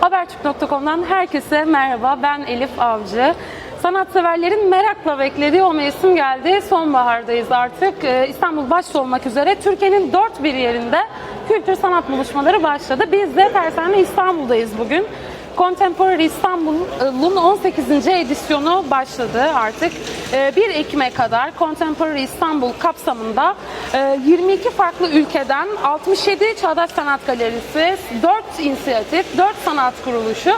Habertürk.com'dan herkese merhaba. Ben Elif Avcı. Sanatseverlerin merakla beklediği o mevsim geldi. Sonbahardayız artık. Ee, İstanbul başta olmak üzere Türkiye'nin dört bir yerinde kültür sanat buluşmaları başladı. Biz de Tersane İstanbul'dayız bugün. Contemporary İstanbul'un 18. edisyonu başladı artık. Ee, 1 Ekim'e kadar Contemporary İstanbul kapsamında e, 22 farklı ülkeden 67 Çağdaş Sanat Galerisi, 4 inisiyatif, 4 sanat kuruluşu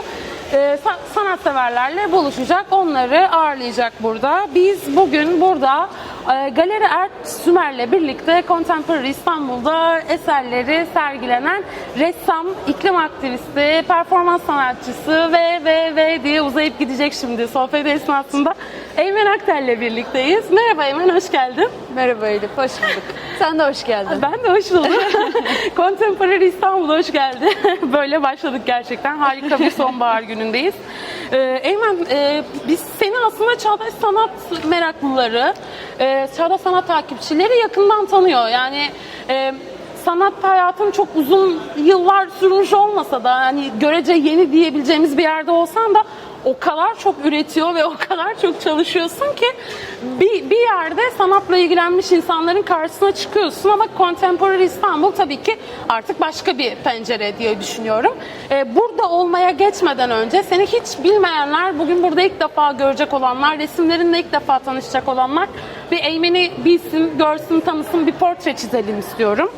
e, sa- sanatseverlerle buluşacak, onları ağırlayacak burada. Biz bugün burada e, Galeri Ert Sümer'le birlikte Contemporary İstanbul'da eserleri sergilenen ressam, iklim aktivisti, performans sanatçısı ve ve ve diye uzayıp gidecek şimdi sohbet esnasında Eymen Aktel'le birlikteyiz. Merhaba Eymen, hoş geldin. Merhaba Elif, hoş bulduk. Sen de hoş geldin. Ben de hoş buldum. Contemporary İstanbul'a hoş geldi. Böyle başladık gerçekten. Harika bir sonbahar günündeyiz. Ee, Eymen, e, biz seni aslında çağdaş sanat meraklıları, e, çağdaş sanat takipçileri yakından tanıyor. Yani e, sanat hayatın çok uzun yıllar sürmüş olmasa da hani görece yeni diyebileceğimiz bir yerde olsan da o kadar çok üretiyor ve o kadar çok çalışıyorsun ki bir, bir yerde sanatla ilgilenmiş insanların karşısına çıkıyorsun ama Contemporary İstanbul tabii ki artık başka bir pencere diye düşünüyorum. Ee, burada olmaya geçmeden önce seni hiç bilmeyenler, bugün burada ilk defa görecek olanlar, resimlerinle ilk defa tanışacak olanlar bir Eymen'i bilsin, görsün, tanısın bir portre çizelim istiyorum.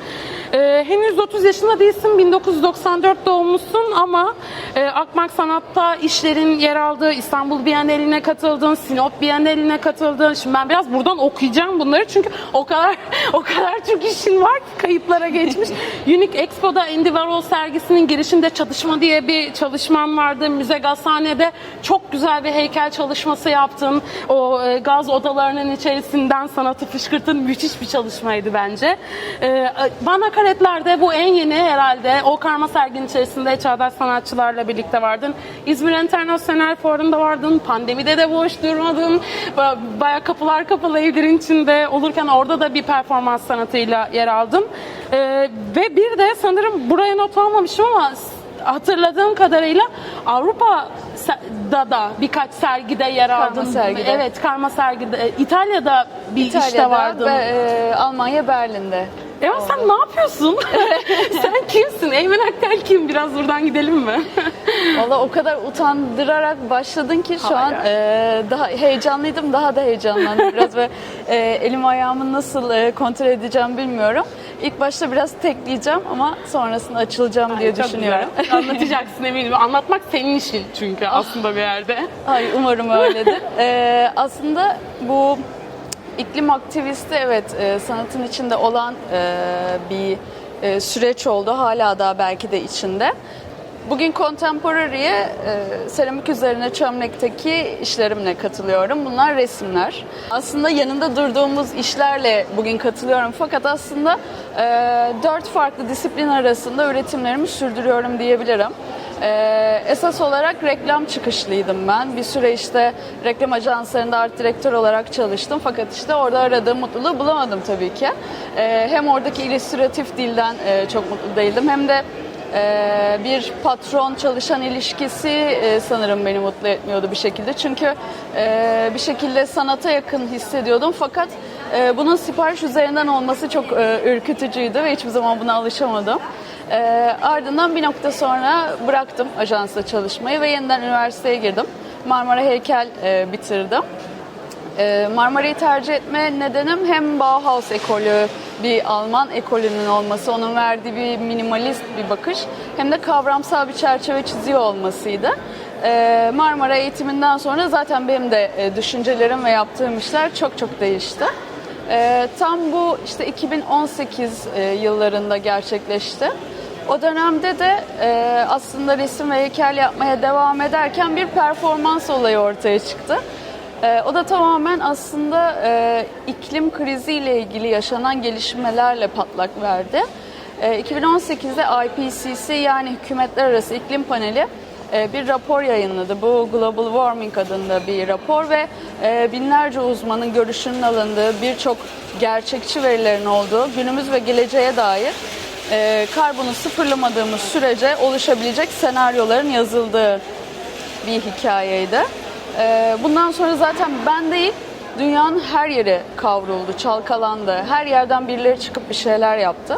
Ee, henüz 30 yaşında değilsin, 1994 doğumlusun ama e, Akmak Sanat'ta işlerin yer aldığı, İstanbul Bienali'ne katıldın, Sinop Bienali'ne katıldın. Şimdi ben biraz buradan okuyacağım bunları çünkü o kadar o kadar çok işin var ki kayıplara geçmiş. Unique Expo'da Andy Warhol sergisinin girişinde çalışma diye bir çalışman vardı. Müze Gazhane'de çok güzel bir heykel çalışması yaptın. O e, gaz odalarının içerisinden sanatı fışkırtın. Müthiş bir çalışmaydı bence. E, bana karetlerde bu en yeni herhalde. O karma serginin içerisinde çağdaş sanatçılarla birlikte vardın. İzmir Internasyonel Fuarı'nda vardın. Pandemide de boş durmadın. Ba- Baya kapılar kapalı evlerin içinde olurken orada da bir performans sanatıyla yer aldın. E, ve bir de sanırım buraya not almamışım ama hatırladığım kadarıyla Avrupa'da da birkaç sergide yer Karma aldın. sergide. Evet, karma sergide. İtalya'da bir işte İtalya'da vardın. ve e, Almanya Berlin'de. Ya sen ne yapıyorsun? sen kimsin? Eymen Aktel kim? Biraz buradan gidelim mi? Valla o kadar utandırarak başladın ki şu Hayır. an e, daha heyecanlıydım, daha da heyecanlandım biraz ve e, elim ayağımı nasıl e, kontrol edeceğim bilmiyorum. İlk başta biraz tekleyeceğim ama sonrasında açılacağım diye Çok düşünüyorum. güzel. Anlatacaksın eminim. Anlatmak senin işin çünkü aslında bir yerde. Ay umarım öyledir. Ee, aslında bu iklim aktivisti evet e, sanatın içinde olan e, bir e, süreç oldu. Hala da belki de içinde. Bugün Contemporary'e e, seramik üzerine çömlekteki işlerimle katılıyorum. Bunlar resimler. Aslında yanında durduğumuz işlerle bugün katılıyorum. Fakat aslında e, dört farklı disiplin arasında üretimlerimi sürdürüyorum diyebilirim. Ee, esas olarak reklam çıkışlıydım ben. Bir süre işte reklam ajanslarında art direktör olarak çalıştım. Fakat işte orada aradığım mutluluğu bulamadım tabii ki. Ee, hem oradaki illüstratif dilden e, çok mutlu değildim hem de e, bir patron çalışan ilişkisi e, sanırım beni mutlu etmiyordu bir şekilde. Çünkü bir şekilde sanata yakın hissediyordum fakat bunun sipariş üzerinden olması çok ürkütücüydü ve hiçbir zaman buna alışamadım. E, ardından bir nokta sonra bıraktım ajansla çalışmayı ve yeniden üniversiteye girdim. Marmara Heykel e, bitirdim. Ee, Marmara'yı tercih etme nedenim hem Bauhaus ekolü bir Alman ekolünün olması, onun verdiği bir minimalist bir bakış hem de kavramsal bir çerçeve çiziyor olmasıydı. Ee, Marmara eğitiminden sonra zaten benim de e, düşüncelerim ve yaptığım işler çok çok değişti. Ee, tam bu işte 2018 e, yıllarında gerçekleşti. O dönemde de e, aslında resim ve heykel yapmaya devam ederken bir performans olayı ortaya çıktı. Ee, o da tamamen aslında e, iklim kriziyle ilgili yaşanan gelişmelerle patlak verdi. Ee, 2018'de IPCC yani Hükümetler Arası İklim Paneli e, bir rapor yayınladı. Bu Global Warming adında bir rapor ve e, binlerce uzmanın görüşünün alındığı birçok gerçekçi verilerin olduğu günümüz ve geleceğe dair e, karbonu sıfırlamadığımız sürece oluşabilecek senaryoların yazıldığı bir hikayeydi. Ee, bundan sonra zaten ben değil, dünyanın her yeri kavruldu, çalkalandı. Her yerden birileri çıkıp bir şeyler yaptı.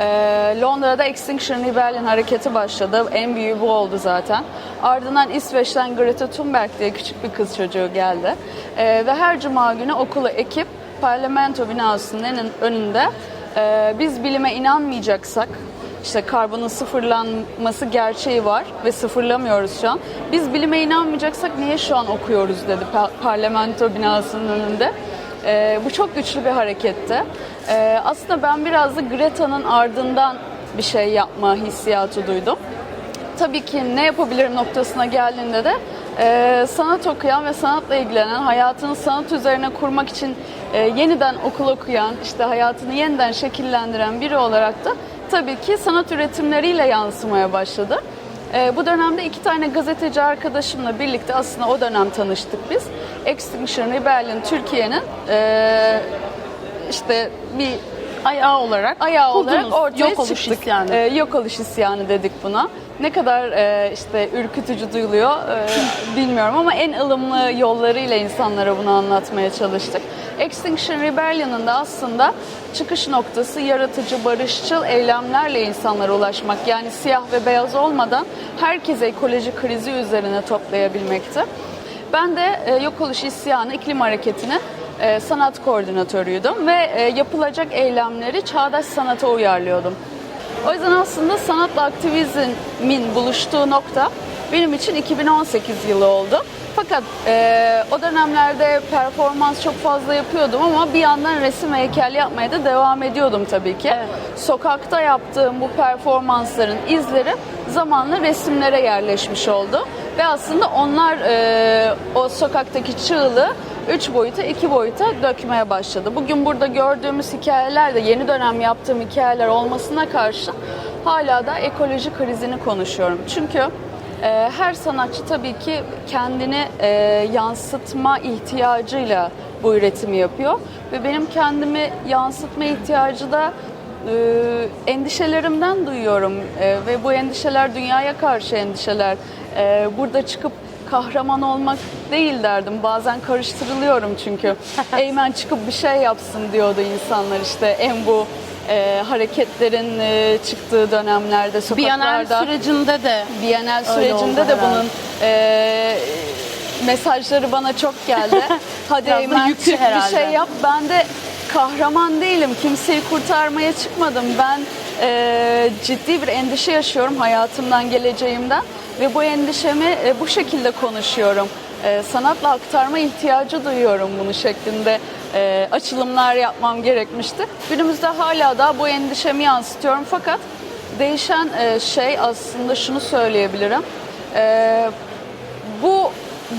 Ee, Londra'da Extinction Rebellion hareketi başladı. En büyüğü bu oldu zaten. Ardından İsveç'ten Greta Thunberg diye küçük bir kız çocuğu geldi. Ee, ve her cuma günü okulu ekip parlamento binasının önünde e, biz bilime inanmayacaksak işte karbonun sıfırlanması gerçeği var ve sıfırlamıyoruz şu an. Biz bilime inanmayacaksak niye şu an okuyoruz dedi pa- parlamento binasının önünde. Ee, bu çok güçlü bir hareketti. Ee, aslında ben biraz da Greta'nın ardından bir şey yapma hissiyatı duydum. Tabii ki ne yapabilirim noktasına geldiğinde de e, sanat okuyan ve sanatla ilgilenen, hayatını sanat üzerine kurmak için e, yeniden okul okuyan, işte hayatını yeniden şekillendiren biri olarak da tabii ki sanat üretimleriyle yansımaya başladı. E, bu dönemde iki tane gazeteci arkadaşımla birlikte aslında o dönem tanıştık biz. Extinction Rebellion Türkiye'nin e, işte bir Ayağı olarak ayağı kurdunuz. olarak ortaya yok oluş çıktık. isyanı. Ee, yok oluş isyanı dedik buna. Ne kadar e, işte ürkütücü duyuluyor e, bilmiyorum ama en ılımlı yollarıyla insanlara bunu anlatmaya çalıştık. Extinction Rebellion'ın da aslında çıkış noktası yaratıcı, barışçıl eylemlerle insanlara ulaşmak. Yani siyah ve beyaz olmadan herkese ekoloji krizi üzerine toplayabilmekti. Ben de e, Yok Oluş İsyanı İklim Hareketi'nin e, sanat koordinatörüydüm ve e, yapılacak eylemleri çağdaş sanata uyarlıyordum. O yüzden aslında sanatla aktivizmin buluştuğu nokta benim için 2018 yılı oldu. Fakat e, o dönemlerde performans çok fazla yapıyordum ama bir yandan resim ve heykel yapmaya da devam ediyordum tabii ki. Evet. Sokakta yaptığım bu performansların izleri zamanla resimlere yerleşmiş oldu. Ve aslında onlar e, o sokaktaki çığlığı 3 boyuta, 2 boyuta dökmeye başladı. Bugün burada gördüğümüz hikayeler de yeni dönem yaptığım hikayeler olmasına karşın hala da ekoloji krizini konuşuyorum. Çünkü e, her sanatçı tabii ki kendini e, yansıtma ihtiyacıyla bu üretimi yapıyor. Ve benim kendimi yansıtma ihtiyacı da e, endişelerimden duyuyorum E, ve bu endişeler dünyaya karşı endişeler. E, burada çıkıp kahraman olmak değil derdim. Bazen karıştırılıyorum çünkü. Eymen çıkıp bir şey yapsın diyordu insanlar işte en bu e, hareketlerin e, çıktığı dönemlerde Biyanel sokaklarda. sürecinde de Bienal Öyle sürecinde oldu de herhalde. bunun e, mesajları bana çok geldi. Hadi Biraz da Eymen yüklü çık bir herhalde. şey yap. Ben de kahraman değilim. Kimseyi kurtarmaya çıkmadım. Ben e, ciddi bir endişe yaşıyorum hayatımdan, geleceğimden. Ve bu endişemi e, bu şekilde konuşuyorum. E, sanatla aktarma ihtiyacı duyuyorum bunu şeklinde e, açılımlar yapmam gerekmişti. Günümüzde hala da bu endişemi yansıtıyorum fakat değişen e, şey aslında şunu söyleyebilirim. E, bu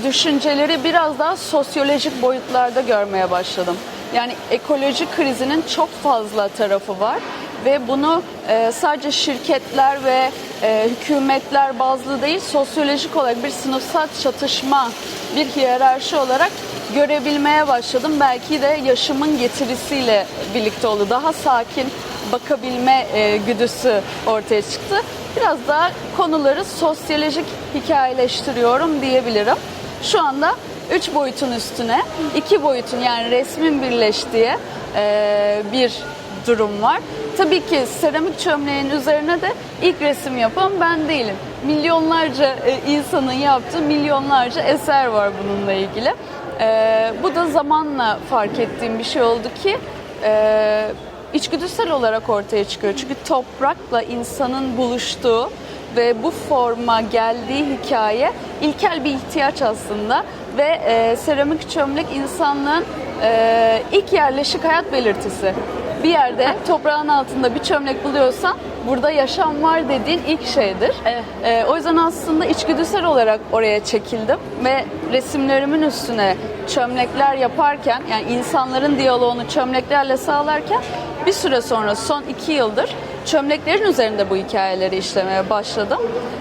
düşünceleri biraz daha sosyolojik boyutlarda görmeye başladım. Yani ekoloji krizinin çok fazla tarafı var ve bunu e, sadece şirketler ve e, hükümetler bazlı değil sosyolojik olarak bir sınıfsal çatışma, bir hiyerarşi olarak görebilmeye başladım. Belki de yaşımın getirisiyle birlikte oldu. Daha sakin bakabilme e, güdüsü ortaya çıktı. Biraz daha konuları sosyolojik hikayeleştiriyorum diyebilirim. Şu anda üç boyutun üstüne iki boyutun yani resmin birleştiği e, bir durum var. Tabii ki seramik çömleğin üzerine de ilk resim yapan ben değilim. Milyonlarca e, insanın yaptığı milyonlarca eser var bununla ilgili. E, bu da zamanla fark ettiğim bir şey oldu ki e, içgüdüsel olarak ortaya çıkıyor. Çünkü toprakla insanın buluştuğu ve bu forma geldiği hikaye ilkel bir ihtiyaç aslında ve e, seramik çömlek insanlığın e, ilk yerleşik hayat belirtisi. Bir yerde toprağın altında bir çömlek buluyorsan burada yaşam var dediğin ilk şeydir. Evet. E, o yüzden aslında içgüdüsel olarak oraya çekildim ve resimlerimin üstüne çömlekler yaparken yani insanların diyaloğunu çömleklerle sağlarken bir süre sonra son iki yıldır çömleklerin üzerinde bu hikayeleri işlemeye başladım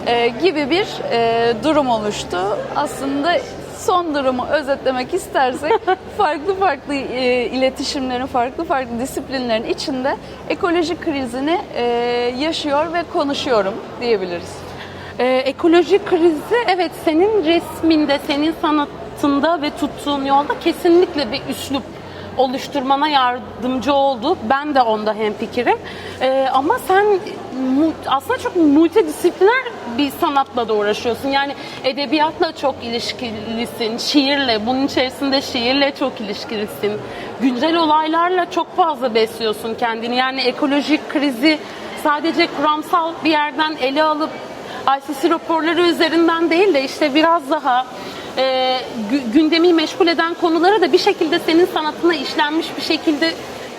e, gibi bir e, durum oluştu. Aslında son durumu özetlemek istersek farklı farklı e, iletişimlerin, farklı farklı disiplinlerin içinde ekoloji krizini e, yaşıyor ve konuşuyorum diyebiliriz. Ee, ekoloji krizi evet senin resminde, senin sanatında ve tuttuğun yolda kesinlikle bir üslup oluşturmana yardımcı oldu. Ben de onda hemfikirim. Ee, ama sen aslında çok multidisipliner bir sanatla da uğraşıyorsun. Yani edebiyatla çok ilişkilisin, şiirle, bunun içerisinde şiirle çok ilişkilisin. Güncel olaylarla çok fazla besliyorsun kendini. Yani ekolojik krizi sadece kuramsal bir yerden ele alıp ICC raporları üzerinden değil de işte biraz daha e, gü- gündemi meşgul eden konuları da bir şekilde senin sanatına işlenmiş bir şekilde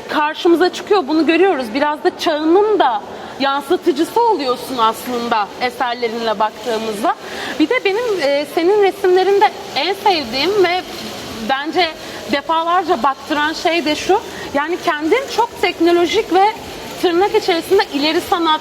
karşımıza çıkıyor. Bunu görüyoruz. Biraz da çağının da yansıtıcısı oluyorsun aslında eserlerinle baktığımızda. Bir de benim e, senin resimlerinde en sevdiğim ve bence defalarca baktıran şey de şu. Yani kendin çok teknolojik ve tırnak içerisinde ileri sanat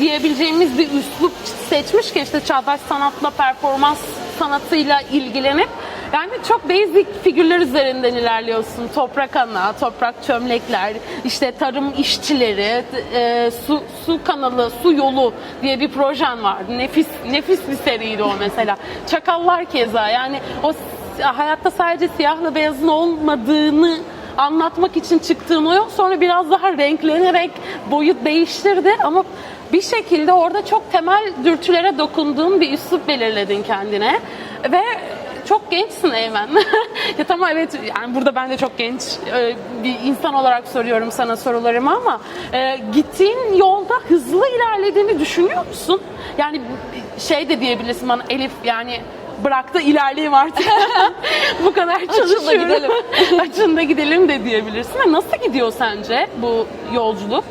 diyebileceğimiz bir üslup seçmiş ki işte çağdaş sanatla performans sanatıyla ilgilenip yani çok basic figürler üzerinden ilerliyorsun. Toprak ana, toprak çömlekler, işte tarım işçileri, e, su, su kanalı, su yolu diye bir projen vardı. Nefis nefis bir seriydi o mesela. Çakallar keza yani o hayatta sadece siyahla beyazın olmadığını anlatmak için çıktığım o yol sonra biraz daha renklenerek boyut değiştirdi ama bir şekilde orada çok temel dürtülere dokunduğun bir üslup belirledin kendine ve çok gençsin Eymen. ya tamam evet yani burada ben de çok genç e, bir insan olarak soruyorum sana sorularımı ama e, gittiğin yolda hızlı ilerlediğini düşünüyor musun? Yani şey de diyebilirsin bana Elif yani bıraktı ilerleyeyim artık. Bu kadar çalışıyorum. gidelim. Açın da gidelim de diyebilirsin. Nasıl gidiyor sence bu yolculuk?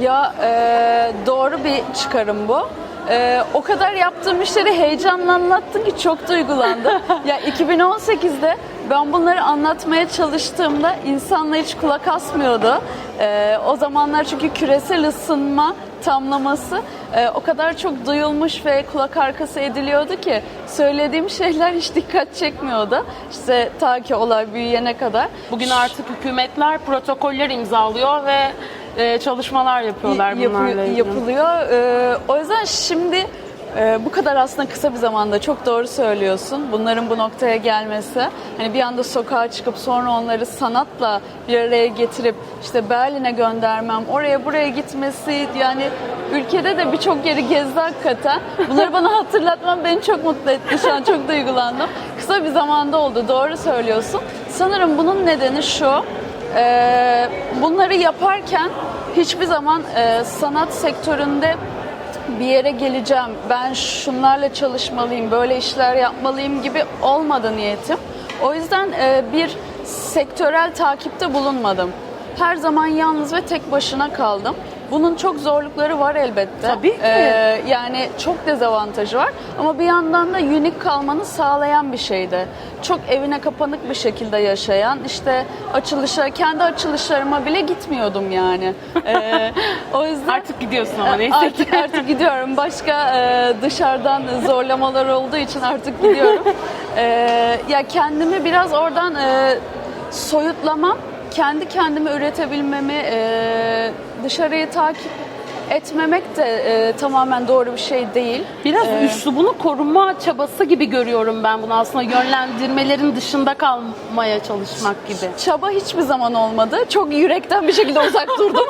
Ya e, doğru bir çıkarım bu. E, o kadar yaptığım işleri heyecanla anlattın ki çok duygulandım. ya 2018'de ben bunları anlatmaya çalıştığımda insanlar hiç kulak asmıyordu. E, o zamanlar çünkü küresel ısınma tamlaması e, o kadar çok duyulmuş ve kulak arkası ediliyordu ki söylediğim şeyler hiç dikkat çekmiyordu. İşte ta ki olay büyüyene kadar. Bugün artık hükümetler protokoller imzalıyor ve e, çalışmalar yapıyorlar Yapı- bunlarla ilgili. yapılıyor. Ee, o yüzden şimdi e, bu kadar aslında kısa bir zamanda çok doğru söylüyorsun. Bunların bu noktaya gelmesi. Hani bir anda sokağa çıkıp sonra onları sanatla bir araya getirip işte Berlin'e göndermem, oraya buraya gitmesi yani ülkede de birçok yeri gezdi hakikaten. Bunları bana hatırlatman beni çok mutlu etti. Şu an çok duygulandım. Kısa bir zamanda oldu. Doğru söylüyorsun. Sanırım bunun nedeni şu. Ee, bunları yaparken hiçbir zaman e, sanat sektöründe bir yere geleceğim, ben şunlarla çalışmalıyım, böyle işler yapmalıyım gibi olmadı niyetim. O yüzden e, bir sektörel takipte bulunmadım. Her zaman yalnız ve tek başına kaldım. Bunun çok zorlukları var elbette. Tabii ki. Ee, yani çok dezavantajı var ama bir yandan da unik kalmanı sağlayan bir şeydi. Çok evine kapanık bir şekilde yaşayan, işte açılışa, kendi açılışlarıma bile gitmiyordum yani. Ee, o yüzden Artık gidiyorsun ama neyse ki. artık artık gidiyorum. Başka e, dışarıdan zorlamalar olduğu için artık gidiyorum. E, ya kendimi biraz oradan e, soyutlamam, kendi kendimi üretebilmemi, e, dışarıyı takip etmemek de e, tamamen doğru bir şey değil. Biraz Ee, üslubunu koruma çabası gibi görüyorum ben bunu aslında yönlendirmelerin dışında kalmaya çalışmak gibi. Çaba hiçbir zaman olmadı. Çok yürekten bir şekilde uzak durdum.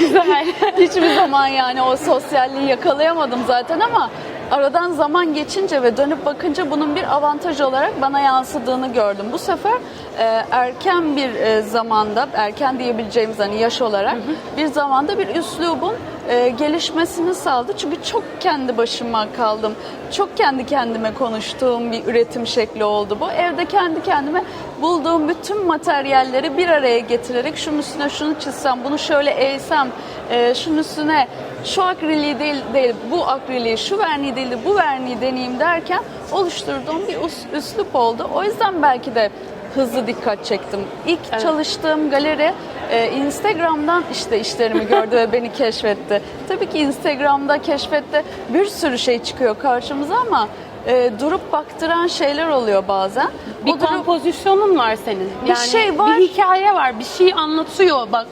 Güzel. Hiçbir zaman yani o sosyalliği yakalayamadım zaten ama aradan zaman geçince ve dönüp bakınca bunun bir avantaj olarak bana yansıdığını gördüm. Bu sefer e, erken bir e, zamanda, erken diyebileceğimiz hani yaş olarak bir zamanda bir üslubun e, gelişmesini sağladı. Çünkü çok kendi başıma kaldım. Çok kendi kendime konuştuğum bir üretim şekli oldu bu. Evde kendi kendime bulduğum bütün materyalleri bir araya getirerek şunun üstüne şunu çizsem, bunu şöyle eğsem, e, şunun üstüne şu akriliği değil, değil bu akriliği, şu verniği değil de bu verniği deneyeyim derken oluşturduğum bir us- üslup oldu. O yüzden belki de hızlı dikkat çektim. İlk Evet. çalıştığım galeri e, Instagram'dan işte işlerimi gördü ve beni keşfetti. Tabii ki Instagram'da keşfette bir sürü şey çıkıyor karşımıza ama e, durup baktıran şeyler oluyor bazen. Bir O durup- kompozisyonun var senin. Bir şey var. Bir hikaye var. Bir şey anlatıyor bak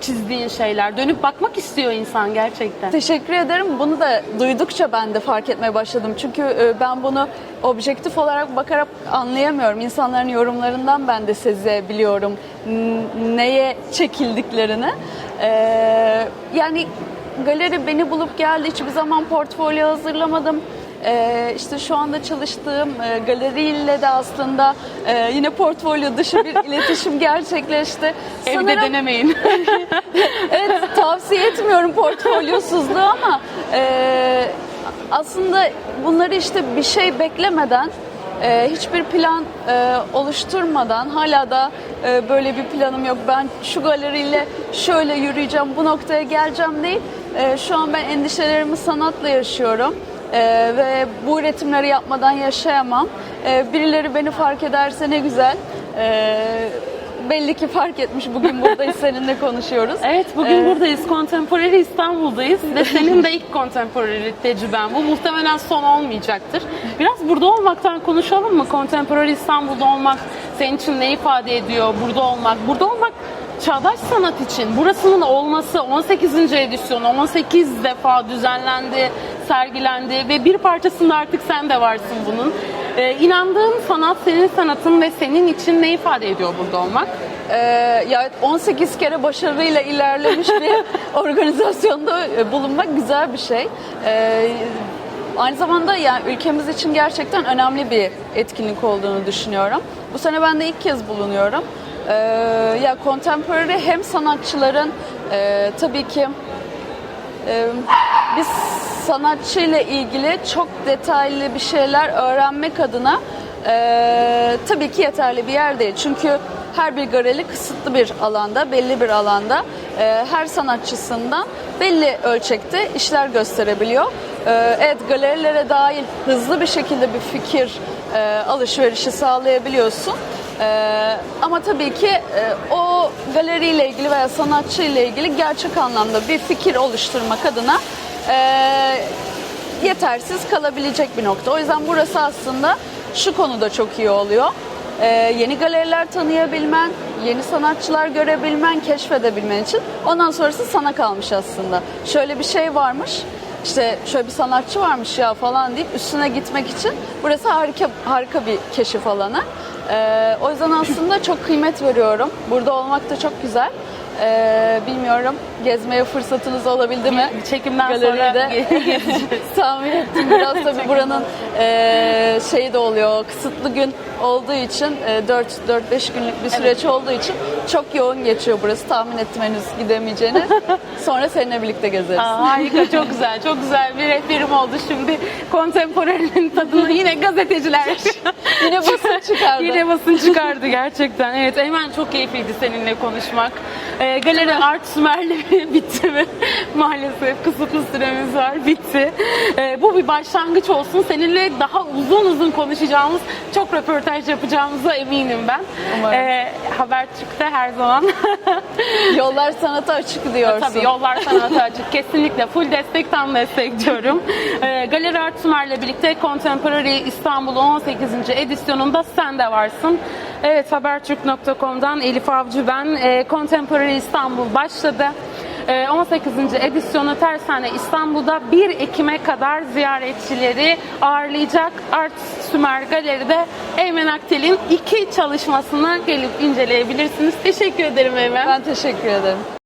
çizdiğin şeyler. Dönüp bakmak istiyor insan gerçekten. Teşekkür ederim. Bunu da duydukça ben de fark etmeye başladım. Çünkü e, ben bunu objektif olarak bakarak anlayamıyorum. İnsanların yorumlarından ben de sezebiliyorum neye çekildiklerini. Ee, yani galeri beni bulup geldi. Hiçbir zaman portfolyo hazırlamadım. Ee, işte şu anda çalıştığım e, galeriyle de aslında e, yine portfolyo dışı bir iletişim gerçekleşti. Evde Sanırım- denemeyin. evet tavsiye etmiyorum portfolyosuzluğu ama e, aslında bunları işte bir şey beklemeden e, hiçbir plan e, oluşturmadan hala da e, böyle bir planım yok. Ben şu galeriyle şöyle yürüyeceğim, bu noktaya geleceğim değil. E, şu an ben endişelerimi sanatla yaşıyorum. E, ve bu üretimleri yapmadan yaşayamam. E, birileri beni fark ederse ne güzel. E, belli ki fark etmiş bugün buradayız seninle konuşuyoruz. Evet bugün Ee, buradayız. Contemporary İstanbul'dayız ve senin de ilk contemporary tecrüben bu. Muhtemelen son olmayacaktır. Biraz burada olmaktan konuşalım mı? Contemporary İstanbul'da olmak senin için ne ifade ediyor? Burada olmak. Burada olmak çağdaş sanat için burasının olması 18. edisyonu 18 defa düzenlendi, sergilendi ve bir parçasında artık sen de varsın bunun. Ee, inandığın sanat senin sanatın ve senin için ne ifade ediyor burada olmak? Ee, ya 18 kere başarıyla ilerlemiş bir organizasyonda e, bulunmak güzel bir şey. Ee, aynı zamanda yani ülkemiz için gerçekten önemli bir etkinlik olduğunu düşünüyorum. Bu sene ben de ilk kez bulunuyorum. Ee, ya contemporary hem sanatçıların e, tabii ki ee, biz sanatçıyla ilgili çok detaylı bir şeyler öğrenmek adına e, tabii ki yeterli bir yer değil. Çünkü her bir galeri kısıtlı bir alanda, belli bir alanda e, her sanatçısından belli ölçekte işler gösterebiliyor. E, evet galerilere dahil hızlı bir şekilde bir fikir e, alışverişi sağlayabiliyorsun. Ee, ama tabii ki e, o galeriyle ilgili veya sanatçıyla ilgili gerçek anlamda bir fikir oluşturmak adına e, yetersiz kalabilecek bir nokta. O yüzden burası aslında şu konuda çok iyi oluyor. Ee, yeni galeriler tanıyabilmen, yeni sanatçılar görebilmen, keşfedebilmen için ondan sonrası sana kalmış aslında. Şöyle bir şey varmış, işte şöyle bir sanatçı varmış ya falan deyip üstüne gitmek için burası harika harika bir keşif alanı. Ee, o yüzden aslında çok kıymet veriyorum. Burada olmak da çok güzel. Ee, bilmiyorum gezmeye fırsatınız olabildi mi? Çekimden sonra Galeride gezeceğiz. tahmin ettim. Biraz tabii buranın e, şeyi de oluyor. Kısıtlı gün olduğu için e, 4 4 5 günlük bir süreç olduğu için çok yoğun geçiyor burası. Tahmin ettim henüz gidemeyeceğini. Sonra seninle birlikte gezeriz. Aa, harika, çok güzel. Çok güzel bir rehberim oldu şimdi. Kontemporary'nin tadını yine gazeteciler Yine basın çıkardı. Yine basın çıkardı gerçekten. Evet Eymen çok keyifliydi seninle konuşmak. Ee, Galeri Art Sümer'le bitti mi? Maalesef kısıtlı süremiz var. Bitti. Ee, bu bir başlangıç olsun. Seninle daha uzun uzun konuşacağımız, çok röportaj yapacağımıza eminim ben. Umarım. Ee, Habertürk'te her zaman Yollar sanata açık diyorsun. Tabii yollar sanata açık. Kesinlikle full destek tam destek diyorum. Ee, Galeri Art Sümer'le birlikte Contemporary İstanbul 18. edisyonunda sen de varsın. Evet Habertürk.com'dan Elif Avcı ben. Ee, Contemporary İstanbul başladı. Ee, 18. edisyonu Tersane İstanbul'da 1 Ekim'e kadar ziyaretçileri ağırlayacak Art Sümer Galeri'de Eymen Aktel'in iki çalışmasını gelip inceleyebilirsiniz. Teşekkür ederim Eymen. Ben teşekkür ederim.